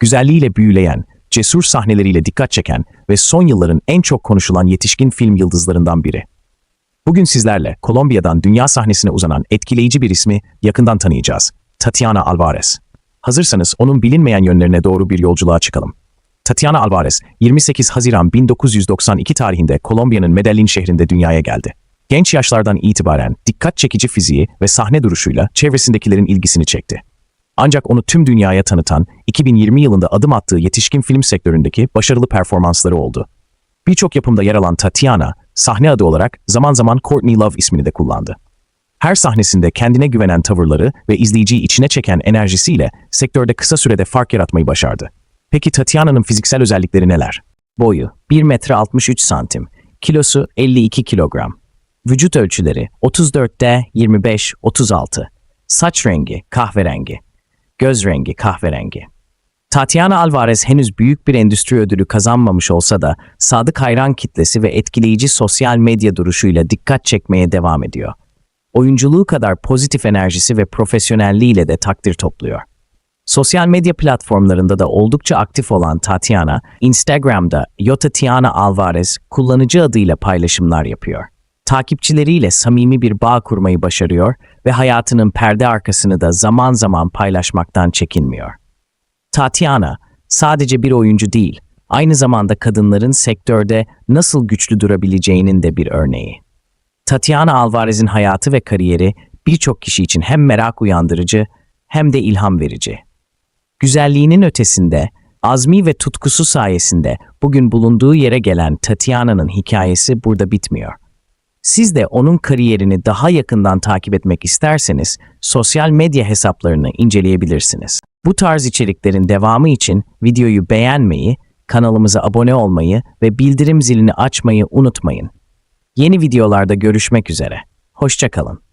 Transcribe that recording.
Güzelliğiyle büyüleyen, cesur sahneleriyle dikkat çeken ve son yılların en çok konuşulan yetişkin film yıldızlarından biri. Bugün sizlerle Kolombiya'dan dünya sahnesine uzanan etkileyici bir ismi yakından tanıyacağız. Tatiana Alvarez. Hazırsanız onun bilinmeyen yönlerine doğru bir yolculuğa çıkalım. Tatiana Alvarez, 28 Haziran 1992 tarihinde Kolombiya'nın Medellin şehrinde dünyaya geldi. Genç yaşlardan itibaren dikkat çekici fiziği ve sahne duruşuyla çevresindekilerin ilgisini çekti. Ancak onu tüm dünyaya tanıtan 2020 yılında adım attığı yetişkin film sektöründeki başarılı performansları oldu. Birçok yapımda yer alan Tatiana, sahne adı olarak zaman zaman Courtney Love ismini de kullandı. Her sahnesinde kendine güvenen tavırları ve izleyiciyi içine çeken enerjisiyle sektörde kısa sürede fark yaratmayı başardı. Peki Tatiana'nın fiziksel özellikleri neler? Boyu 1 metre 63 santim, kilosu 52 kilogram. Vücut ölçüleri 34'te 25-36. Saç rengi kahverengi. Göz rengi kahverengi. Tatiana Alvarez henüz büyük bir endüstri ödülü kazanmamış olsa da sadık hayran kitlesi ve etkileyici sosyal medya duruşuyla dikkat çekmeye devam ediyor. Oyunculuğu kadar pozitif enerjisi ve profesyonelliğiyle de takdir topluyor. Sosyal medya platformlarında da oldukça aktif olan Tatiana, Instagram'da Yotatiana Alvarez kullanıcı adıyla paylaşımlar yapıyor. Takipçileriyle samimi bir bağ kurmayı başarıyor ve hayatının perde arkasını da zaman zaman paylaşmaktan çekinmiyor. Tatiana sadece bir oyuncu değil, aynı zamanda kadınların sektörde nasıl güçlü durabileceğinin de bir örneği. Tatiana Alvarez'in hayatı ve kariyeri birçok kişi için hem merak uyandırıcı hem de ilham verici. Güzelliğinin ötesinde, azmi ve tutkusu sayesinde bugün bulunduğu yere gelen Tatiana'nın hikayesi burada bitmiyor. Siz de onun kariyerini daha yakından takip etmek isterseniz sosyal medya hesaplarını inceleyebilirsiniz. Bu tarz içeriklerin devamı için videoyu beğenmeyi, kanalımıza abone olmayı ve bildirim zilini açmayı unutmayın. Yeni videolarda görüşmek üzere. Hoşçakalın.